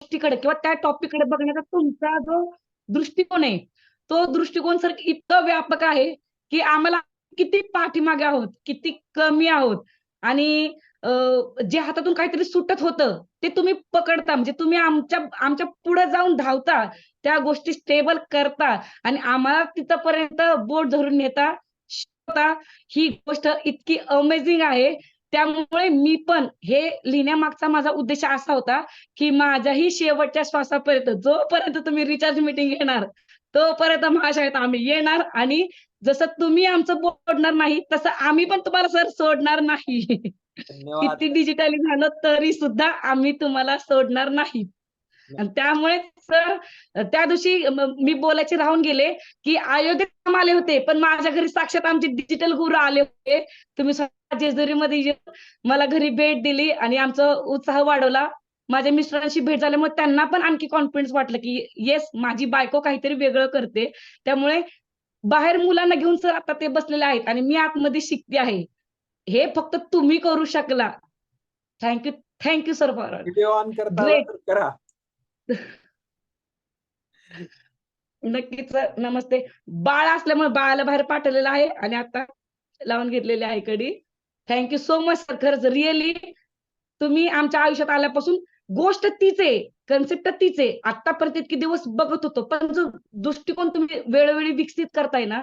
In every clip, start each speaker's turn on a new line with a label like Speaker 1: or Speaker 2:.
Speaker 1: गोष्टीकडे किंवा त्या टॉपिककडे बघण्याचा तुमचा जो दृष्टिकोन आहे तो दृष्टिकोन सर इतकं व्यापक आहे की आम्हाला किती पाठीमागे आहोत किती कमी आहोत आणि जे हातातून काहीतरी सुटत होतं ते तुम्ही पकडता. म्हणजे तुम्ही आमच्या आमच्या पुढे जाऊन धावता त्या गोष्टी स्टेबल करता आणि आम्हाला तिथपर्यंत बोट धरून नेता शिकवता. ही गोष्ट इतकी अमेझिंग आहे. त्यामुळे मी पण हे लिहिण्यामागचा माझा उद्देश असा होता की माझ्याही शेवटच्या श्वासापर्यंत जोपर्यंत तुम्ही रिचार्ज मिटिंग घेणार तोपर्यंत महाशाळेत आम्ही येणार आणि जसं तुम्ही आमचं सोडणार नाही तसं आम्ही पण तुम्हाला सर सोडणार नाही. किती डिजिटली झालं तरी सुद्धा आम्ही तुम्हाला सोडणार नाही. आणि त्यामुळे सर त्या दिवशी म- बोलायचे राहून गेले की अयोध्येत आले होते पण माझ्या घरी साक्षात आमचे डिजिटल गुरु आले होते. तुम्ही जेजुरीमध्ये येऊन मला घरी भेट दिली आणि आमचा उत्साह वाढवला. माझ्या मिस्टरांशी भेट झाल्यामुळे त्यांना पण आणखी कॉन्फिडन्स वाटलं की येस माझी बायको काहीतरी वेगळं करते. त्यामुळे बाहेर मुलांना घेऊन सर आता ते बसलेले आहेत आणि मी आतमध्ये शिकते आहे. हे फक्त तुम्ही करू शकला. थँक्यू थँक्यू सर फॉर
Speaker 2: करा.
Speaker 1: नक्कीच. नमस्ते. बाळ असल्यामुळे बाळाला बाहेर पाठवलेलं आहे आणि आता लावून घेतलेले आहे कडी. Thank you so much sir खरंच रिअली तुम्ही आमच्या आयुष्यात आल्यापासून गोष्ट तीच आहे कन्सेप्ट तीच आहे. आतापर्यंत इतके दिवस बघत होतो पण जो दृष्टिकोन तुम्ही वेळोवेळी विकसित करताय ना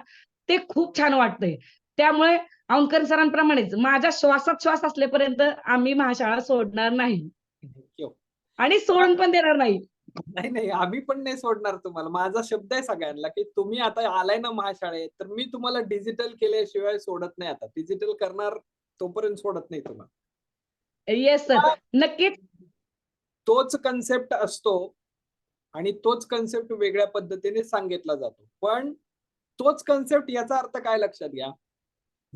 Speaker 1: ते खूप छान वाटतंय. त्यामुळे औंकर सरांप्रमाणेच माझ्या श्वासात श्वास असल्यापर्यंत आम्ही महाशाळा सोडणार नाही. आणि सोडून पण देणार नाही.
Speaker 2: नाही नाही आम्ही पण नाही सोडणार तुम्हाला. माझा शब्द आहे सगळ्यांना की तुम्ही आता आलाय ना महाशाळेत तर मी तुम्हाला डिजिटल केल्याशिवाय सोडत नाही आता. डिजिटल करणार तोपर्यंत सोडत नाही तुम्हाला.
Speaker 1: येस सर नक्कीच.
Speaker 2: तोच कन्सेप्ट असतो आणि तोच कन्सेप्ट वेगळ्या पद्धतीने सांगितला जातो. पण तोच कन्सेप्ट याचा अर्थ काय लक्षात घ्या?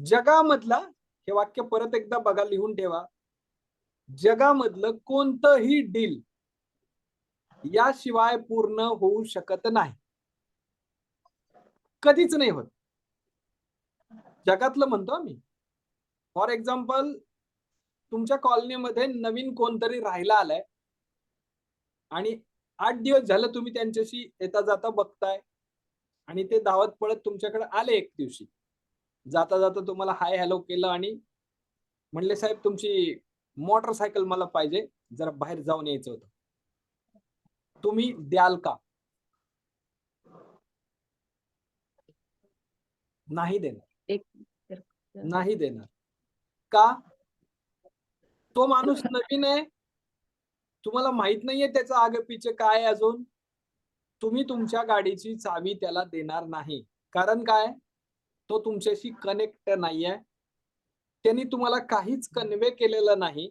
Speaker 2: जगामधला हे वाक्य परत एकदा बघा लिहून ठेवा. जगामधलं कोणतंही डील याशिवाय पूर्ण होऊ शकत नाही. कधीच नाही होत. जगातलं म्हणतो आम्ही. फॉर एक्झाम्पल तुमच्या कॉलनीमध्ये नवीन कोणतरी राहायला आलाय आणि आठ दिवस झालं तुम्ही त्यांच्याशी येता जाता बघताय आणि ते धावत पळत तुमच्याकडे आले एक दिवशी. जाता जाता तुम्हाला हाय हॅलो केलं आणि म्हणले साहेब तुमची मोटरसायकल मला पाहिजे जरा बाहेर जाऊन यायचं होतं. तुम्ही द्याल का? नाही देणार. नाही देणार. का? तो माणूस नवीन आहे. तुम्हाला माहीत नाहीये त्याचं आगपिच काय अजून. तुम्ही तुमच्या गाडीची चावी त्याला देणार नाही. कारण काय? तो तुमच्याशी कनेक्ट नाहीये. त्यांनी तुम्हाला काहीच कन्वे केलेलं नाही.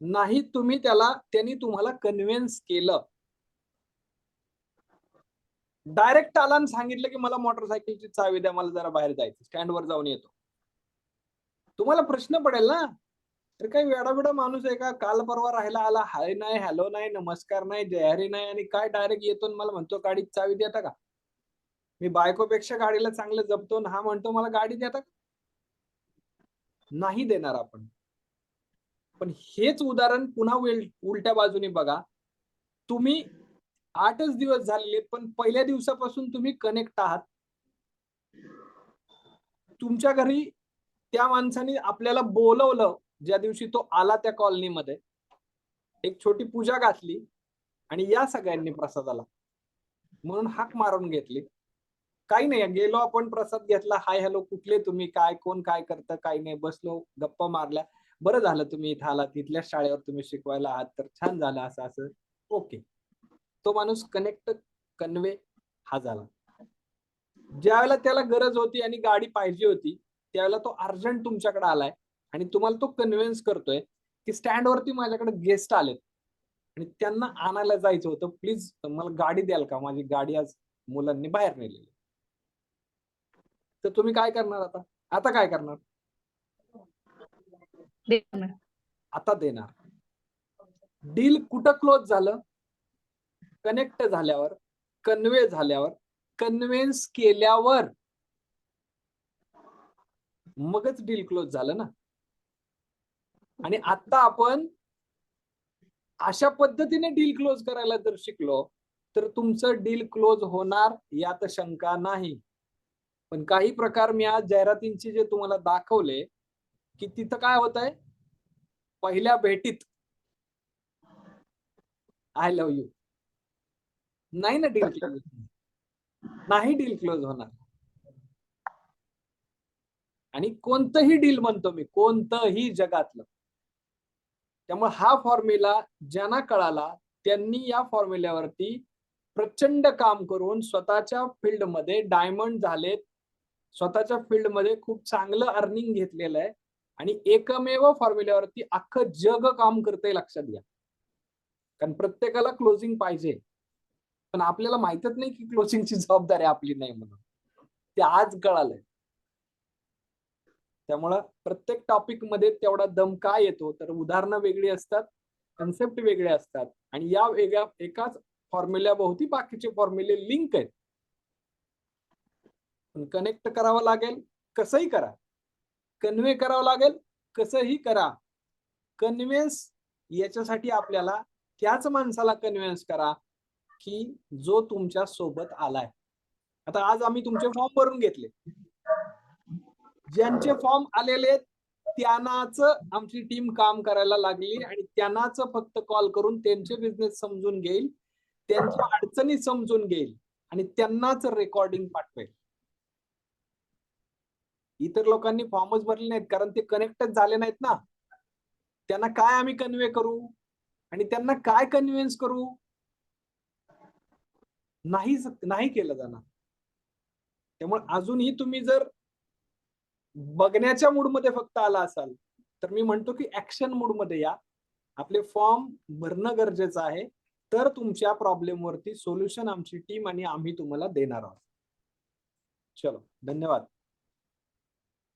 Speaker 2: नाही तुम्ही त्याला त्यांनी तुम्हाला कन्व्हिन्स केलं. डायरेक्ट आला सांगितलं की मला मोटरसायकलची चावी द्या मला जरा बाहेर जायचं स्टँडवर जाऊन येतो. तुम्हाला प्रश्न पडेल ना? तर काही वेडाबिडा माणूस आहे का? काल परवा राहायला आला हाय नाही हॅलो नाही नमस्कार नाही जयहरी नाही आणि काय डायरेक्ट येतो आणि मला म्हणतो गाडी चावी देता का? मी बायकोपेक्षा गाडीला चांगलं जपतो हा म्हणतो मला गाडी देता का? नाही देणार आपण. पण हेच उदाहरण पुन्हा उलट्या बाजूने बघा. तुम्ही आठच दिवस झालेले पण पहिल्या दिवसापासून तुम्ही कनेक्ट आहात. तुमच्या घरी त्या माणसाने आपल्याला बोलवलं ज्या दिवशी तो आला त्या कॉलनीमध्ये एक छोटी पूजा घातली आणि या सगळ्यांनी प्रसादाला म्हणून हाक मारून घेतली. काही नाही गेलो आपण प्रसाद घेतला. हाय हॅलो कुठले तुम्ही? काय कोण काय करतं? काय नाही बसलो गप्पा मारल्या. बरं झालं तुम्ही इथं आला तिथल्या शाळेवर तुम्ही शिकवायला आहात तर छान झालं असं असं. ओके. तो माणूस कनेक्ट कन्वे हा झाला. ज्यावेळेला त्याला गरज होती आणि गाडी पाहिजे होती त्यावेळेला तो अर्जंट तुमच्याकडे आलाय आणि तुम्हाला तो कन्व्हिन्स करतोय की स्टँड वरती माझ्याकडे गेस्ट आलेत. आणि त्यांना आणायला जायचं होतं. प्लीज मला गाडी द्याल का? माझी गाडी आज मुलांनी बाहेर नेलेली तर तुम्ही काय करणार आता? आता काय करणार. आता देणार. डील कुठं क्लोज झालं? कनेक्ट झाल्यावर कन्वे झाल्यावर कन्व्हिन्स केल्यावर. मगच डील क्लोज झालं ना. आणि आता आपण अशा पद्धतीने डील क्लोज करायला जर शिकलो तर तुमचं डील क्लोज होणार यात शंका नाही. पण काही प्रकार मी आज जाहिरातींचे जे तुम्हाला दाखवले की तिथं काय होत आहे पहिल्या भेटीत आय लव्ह यू नाही ना डील क्लोज नाही डील क्लोज होणार. आणि कोणतंही डील म्हणतो मी कोणतंही जगातलं. त्यामुळे हा फॉर्म्युला ज्यांना कळाला त्यांनी या फॉर्म्युल्यावरती प्रचंड काम करून स्वतःच्या फील्डमध्ये डायमंड झालेत. स्वतःच्या फील्डमध्ये खूप चांगलं अर्निंग घेतलेलं आहे. आणि एकमेव फॉर्म्युल्यावरती अख्खं जग काम करतंय लक्षात घ्या. कारण प्रत्येकाला क्लोजिंग पाहिजे. पण आपल्याला माहितच नाही की क्लोजिंगची जबाबदारी आपली नाही म्हणून. ते आज कळालंय. त्यामुळं प्रत्येक टॉपिकमध्ये तेवढा दम का येतो? तर उदाहरणं वेगळी असतात कन्सेप्ट वेगळे असतात. आणि या वेगळ्या एकाच फॉर्म्युल्याभोवती बाकीचे फॉर्म्युले लिंक आहेत. पण कनेक्ट करावं लागेल कसंही करा. कन्वे करावं लागेल कसंही करा. कन्व्हिन्स याच्यासाठी आपल्याला त्याच माणसाला कन्व्हिन्स करा की जो तुमच्यासोबत आलाय. आता आज आम्ही तुमचे फॉर्म भरून घेतले. ज्यांचे फॉर्म आलेले त्यांनाच आमची टीम काम करायला लागली आणि त्यांनाच फक्त कॉल करून त्यांचे बिझनेस समजून घेईल त्यांच्या अडचणी समजून घेईल आणि त्यांनाच रेकॉर्डिंग पाठवेल. इतर लोकांनी फॉर्मच भरले नाहीत कारण ते कनेक्टच झाले नाहीत ना. त्यांना काय आम्ही कन्वे करू? आणि त्यांना काय कन्व्हिन्स करू? नाही नाही केलं जाणार. त्यामुळे अजूनही तुम्ही जर बघण्याच्या मूडमध्ये फक्त आला असाल तर मी म्हणतो की ऍक्शन मूडमध्ये या. आपले फॉर्म भरणं गरजेचं आहे. तर तुमच्या प्रॉब्लेम वरती सोल्युशन आमची टीम आणि आम्ही तुम्हाला देणार आहोत. चलो धन्यवाद.